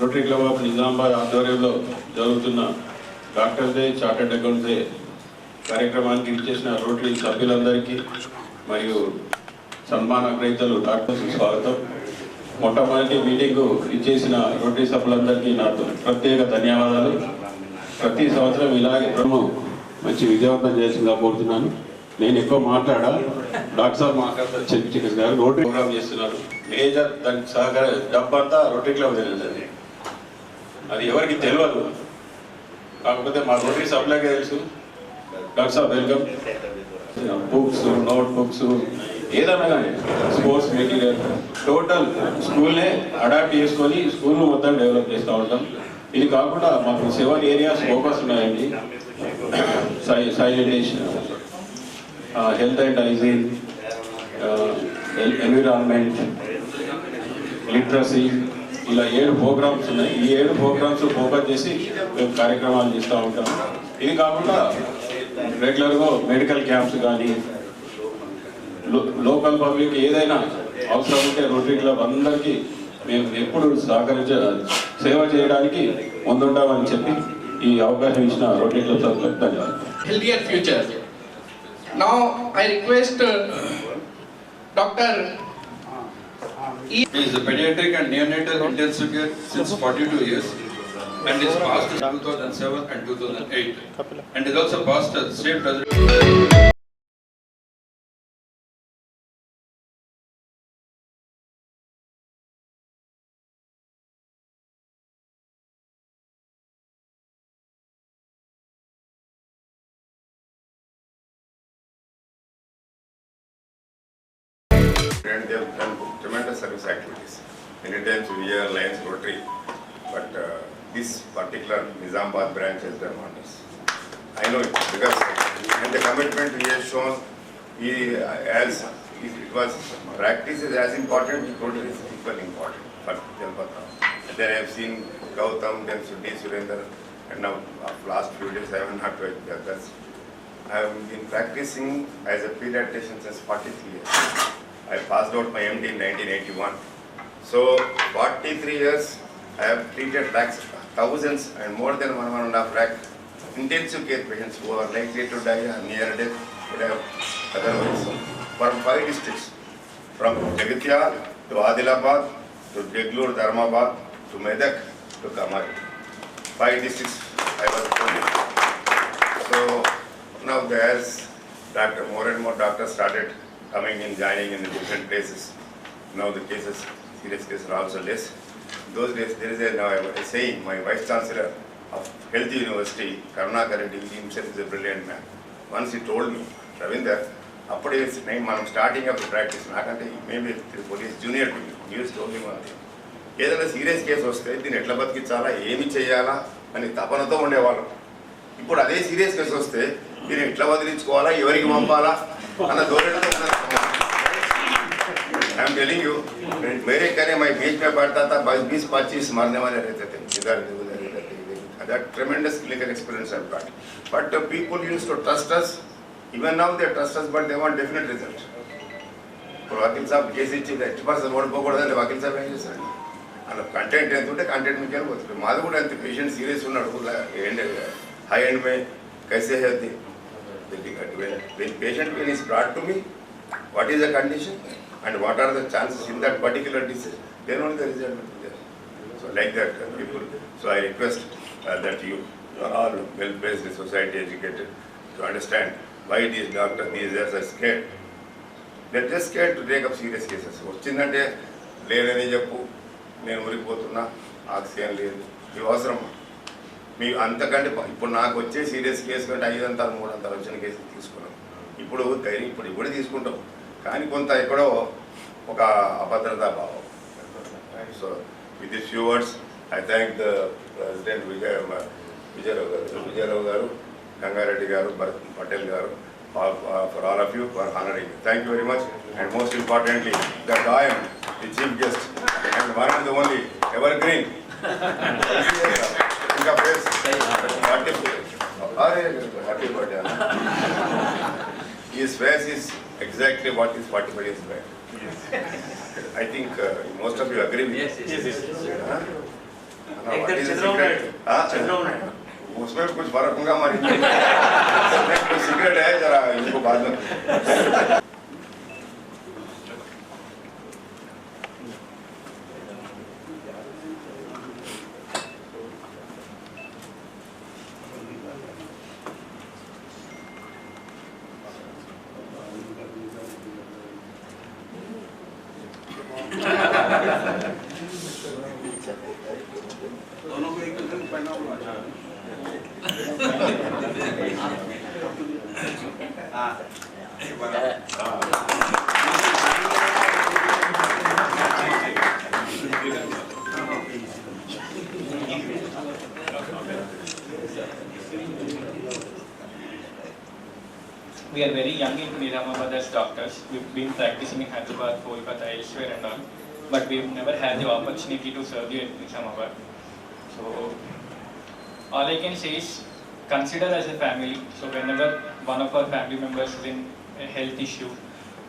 Rotary club of Nizamabad ఆధ్వర్యంలో జరుగుతున్న doctor day chartered accounts day కార్యక్రమానికి ఇచ్చేసిన రోటరీ సభ్యులందరికీ మరియు సన్మాన గ్రహీతలు డాక్టర్స్ స్వాగతం. మొట్టమొదటి మీటింగ్ ఇచ్చేసిన రోటరీ సభ్యులందరికీ నాకు ప్రత్యేక ధన్యవాదాలు. ప్రతి సంవత్సరం ఇలాగే మంచి విజయవంతం చేసిందిగా కోరుతున్నాను. నేను ఎక్కువ మాట్లాడా డాక్టర్ సార్ మాట్లాడతారు చెప్పి గారు రోటరీ ప్రోగ్రామ్ చేస్తున్నారు. మేజర్ దానికి సహకార డబ్బంతా రోటరీ క్లబ్ తెలియదు అది ఎవరికి తెలియదు కాకపోతే మా రోటరీ సప్లైకే తెలుసు. డాక్టర్ సాబ్ వెల్కమ్ బుక్స్ నోట్ బుక్స్ ఏదైనా కానీ స్పోర్ట్స్ మెటీరియల్ టోటల్ స్కూల్నే అడాప్ట్ చేసుకొని స్కూల్ మొత్తం డెవలప్ చేస్తూ ఉంటాం. ఇది కాకుండా మాకు సెవెన్ ఏరియాస్ ఫోకస్ ఉన్నాయండి. Sanitation health and hygiene environment literacy ఇలా ఏడు ప్రోగ్రామ్స్ ఉన్నాయి. ఈ ఏడు ప్రోగ్రామ్స్ ఫోకస్ చేసి మేము కార్యక్రమాలు చేస్తూ ఉంటాం ఇది కాకుండా రెగ్యులర్గా మెడికల్ క్యాంప్స్ కానీ లోకల్ పబ్లిక్ ఏదైనా అవసరం ఉంటే రోటరీ క్లబ్ అందరికీ మేము ఎప్పుడు సహకరించ సేవ చేయడానికి ముందుంటామని చెప్పి ఈ అవకాశం ఇచ్చిన రోటరీ క్లబ్ సభ్యులకు ధన్యవాదాలు. Healthier future. Now I uh, He is a pediatric and neonatal intensive care since 42 years and is passed in 2007 and 2008 and is also passed as state president. and they have done tremendous service activities. Many times we are Lions Rotary, but uh, this particular Nizamabad branch has done wonders. I know it because and the commitment he has shown, he uh, as it was practice is as important, Rotary is equally important for Jalpata. Then I have seen Gautam, then Sudhi Surendra, and now of last few days I have not with the. I have been practicing as a pediatrician since 43 years. I passed out my MD in 1981. So 43 years, I have treated lakhs, thousands and more than one, one and a half lakh intensive care patients who are likely to die or near death would have otherwise. From five districts, from Jagatya to Adilabad to Deglur, Dharmabad to Medak to Kamari. Five districts I was holding. So now there's doctor, more and more doctors started coming and joining in the different places. Now the cases, serious cases are also less. Those days, there is a, now a saying, my vice chancellor of Health University, Karunakar Reddy, himself is a brilliant man. Once he told me, Ravinder, అప్పుడే నేను మనం starting అప్పుడు practice నాకంటే maybe police junior news told me one ఏదైనా serious case వస్తే దీన్ని ఎట్లా బతికించాలా ఏమి చేయాలా అని తపనతో ఉండేవాళ్ళం ఇప్పుడు అదే సీరియస్ కేసు వస్తే దీన్ని ఎట్లా వదిలించుకోవాలా ఎవరికి పంపాలా అన్న ధోరణితో ఐఎమ్ टेलिंग यू मेरे कहने मैं बीच में बैठता था बस बीस पच्चीस मरने वाले रहते थे इधर उधर इधर इधर that tremendous clinical experience I've got but uh, people used to trust us even now they trust us but they want definite result ఇప్పుడు వకీల్ సాబ్ కేసు ఇచ్చి ఎట్టి పర్సెంట్ ఓడిపోకూడదని వకీల్ సాబ్ ఏం చేశాడు అలా కంటెంట్ ఎంత ఉంటే కంటెంట్ మీకు వెళ్ళిపోతుంది మాది కూడా అంత పేషెంట్ సీరియస్ ఉన్నాడు ఎండ్ హై ఎండ్ మే కైసే healthy when when patient when is brought to me, what is the condition and what are the chances in that particular disease, then only the result will be there. So like that, uh, people, so I request uh, that you, you are all well-placed, society educated, to understand why these doctors, these guys are scared. They're just scared to take up serious cases. వచ్చిందంటే లేదని చెప్పు నేను ఊరిపోతున్నా oxygen లేదు ఇవి అవసరం మీకు అంతకంటే ఇప్పుడు నాకు వచ్చే సీరియస్ కేసు కంటే ఐదు అంతాలు మూడు అంతాలు వచ్చిన కేసు తీసుకున్నాం. ఇప్పుడు ధైర్యం ఇప్పుడు ఇప్పుడు తీసుకుంటాం. కానీ కొంత ఎక్కడో ఒక అభద్రతా భావం. So with this few words I thank the president Vijaya Vijayarao garu Vijayarao garu Gangareddy garu Bharat Patel garu for all of you for honouring thank you very much and most importantly the గాయం the chief guest and one and only ever green का face अरे his face is exactly what is 45 years back. Yes. I think uh, most of you agree with yes, yes, yes, yes, yes, yes. Huh? No, what is the secret? हाँ? उसमें कुछ फ़र्क होगा हमारी कुछ secret है जरा इनको बाद में very young in as doctors. We've been practicing in Hyderabad, Kolkata, elsewhere and all. But we've never had the opportunity to serve you in Nizamabad. So, all I can say is consider as a family. So, whenever one of our family members is in a health issue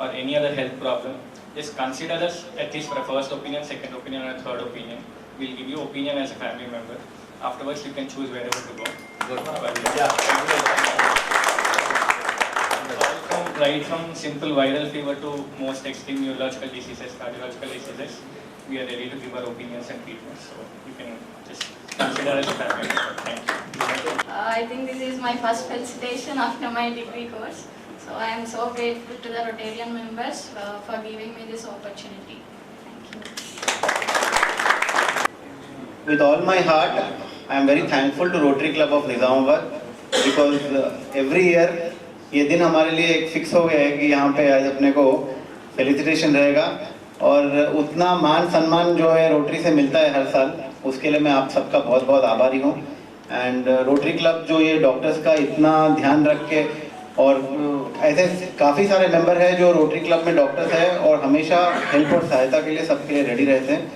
or any other health problem, just consider us at least for a first opinion, second opinion, or a third opinion. We'll give you opinion as a family member. Afterwards, you can choose wherever to go. All from, right from simple viral fever to most extreme neurological diseases, cardiological diseases, we are ready to give our opinions and treatments. So you can just consider as a family member. Thank you. Uh, I think this is my first felicitation after my degree course. So I am so grateful to the Rotarian members uh, for giving me this opportunity. Thank you. with all my heart, I am very thankful to Rotary Club of Nizamabad because uh, every year ये दिन हमारे लिए एक fix हो गया है कि यहाँ पे आज अपने को फेलिसिटेशन रहेगा। और उतना मान सम्मान जो है रोटरी से मिलता है हर साल उसके लिए मैं आप सबका बहुत बहुत आभारी हूँ। एंड रोटरी क्लब जो ये डॉक्टर्स का इतना ध्यान रख के और uh, ऐसे काफ़ी सारे मेंबर हैं जो रोटरी क्लब में डॉक्टर्स हैं और हमेशा हेल्प और सहायता के लिए सबके लिए रेडी रहते हैं।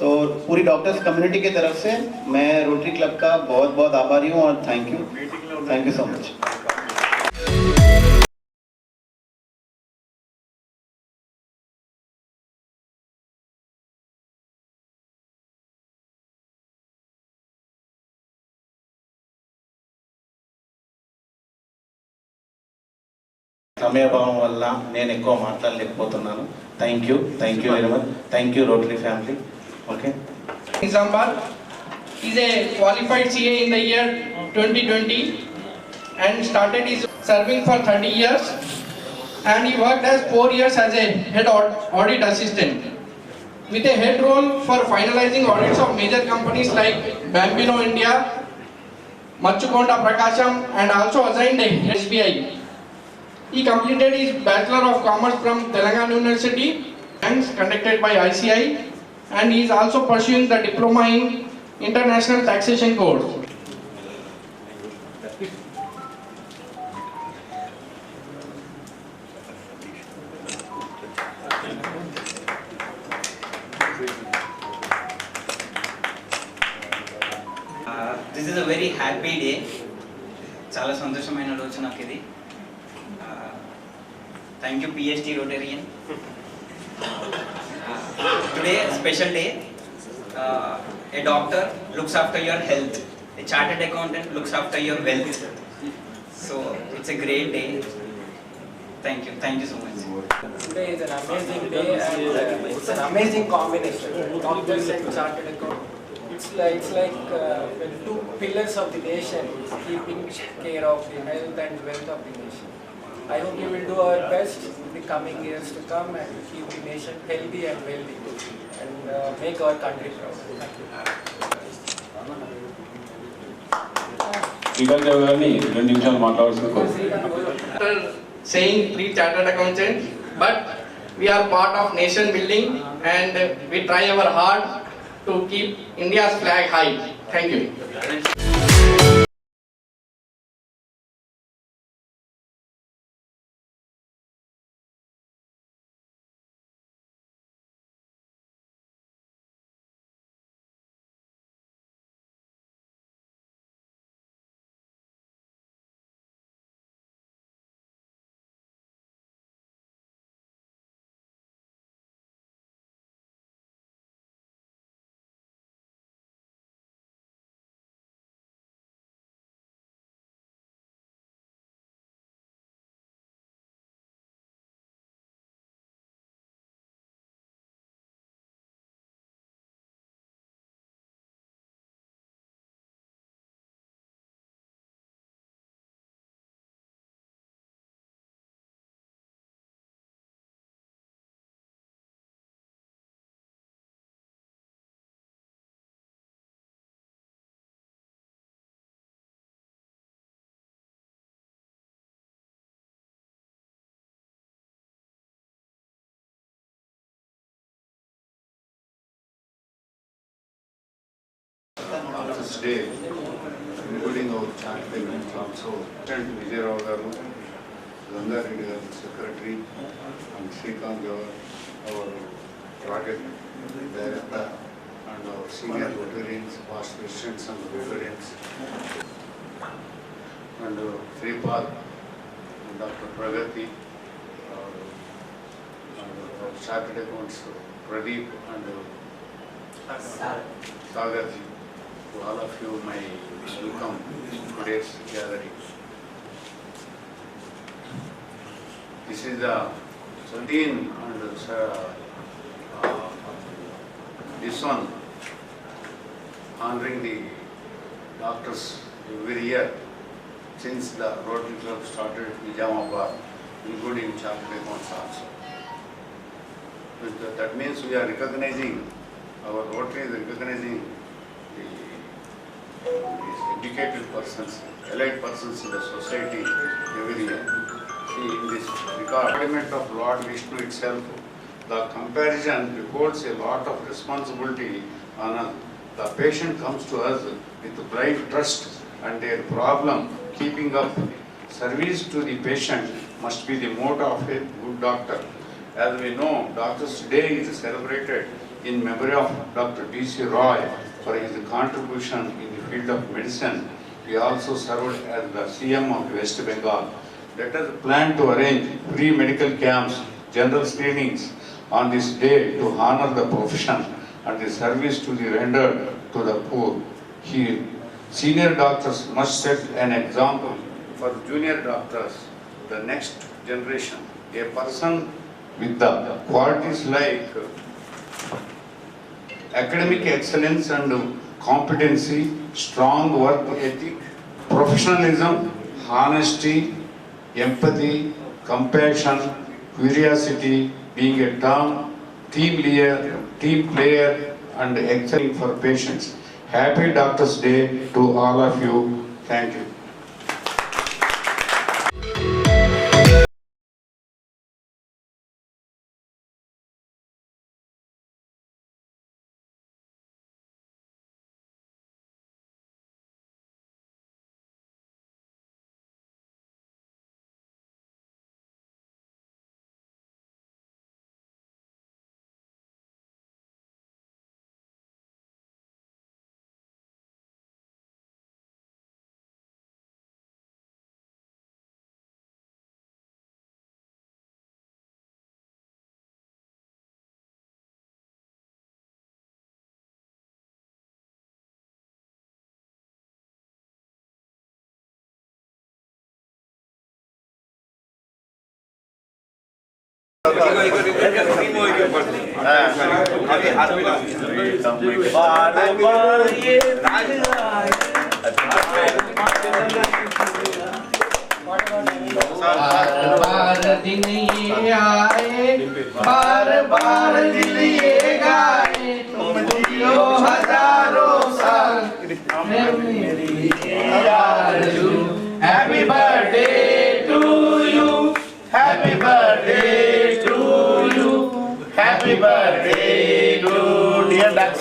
तो पूरी डॉक्टर्स कम्युनिटी की तरफ़ से मैं रोटरी क्लब का बहुत बहुत आभारी हूँ और thank you thank you so much సమయాభావం వల్ల నేను ఎక్కువ మాట్లాడలేకపోతున్నాను. Thank you thank you very much thank you Rotary family okay example is a qualified CA in the year twenty twenty and started is serving for thirty years and he work has four years as a head audit assistant with a head role for finalising audits of major companies like Bambino India Machukonda Prakasam and also assigned SBI He completed his Bachelor of Commerce from Telangana University and conducted by ICI and he is also pursuing the diploma in international taxation course. This is a very happy day చాలా సంతోషమైన రోజు నాకు ఇది Thank you PhD Rotarian. Today special day. Uh, a doctor looks after your health. A chartered accountant looks after your wealth. So it's a great day. Thank you. Thank you so much. Today is an amazing day and uh, it's an amazing combination. Doctors and chartered accountant. it's like, it's like uh, two pillars of the nation, keeping care of the health and wealth of the nation. I hope we will do our best in the coming years to come and keep the nation healthy and wealthy and uh, make our country proud. Thank you. Srikanth Dev గారిని రెండు నిమిషాలు మాట్లాడాల్సిన కోరుతున్నాను After saying three chartered accountants, but we are part of nation building and we try our hard to keep India's flag high. Thank you. Doctors Day, including our chartered accountants also, and Vijay Rao garu, Ganga Reddy garu, secretary, and Srikanth garu, our project director, and our senior Rotarians, past presidents and Rotarians, and uh, Sripal, and Dr. Pragati, uh, and our chartered accounts, Pradeep, and uh, Sagarji, to all of you, my welcome to today's gathering. This is the 13 and uh, uh, this one honoring the doctors every year since the Rotary Club started in Nizamabad, including accounts also. That means we are recognizing, our Rotary is recognizing educated persons, elite persons in the society every year. See, in this embodiment of Lord Vishnu itself, the comparison holds a lot of responsibility on us. The patient comes to us with blind trust and their problem, keeping up service to the patient must be the motto of a good doctor. As we know, Doctors Day is celebrated in memory of Dr. B.C. Roy for his contribution in field of medicine. He also served as the CM of West Bengal. Let us plan to arrange free medical camps, general screenings on this day to honor the profession and the service to the rendered to the poor. He, senior doctors must set an example for junior doctors, the next generation. A person with the qualities like academic excellence and competency strong work ethic professionalism honesty empathy compassion curiosity being a term team leader team player and excelling for patients happy doctors day to all of you thank you बार दिन ये आए बार बार दिल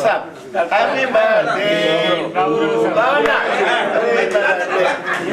WhatsApp. Happy birthday. Happy birthday.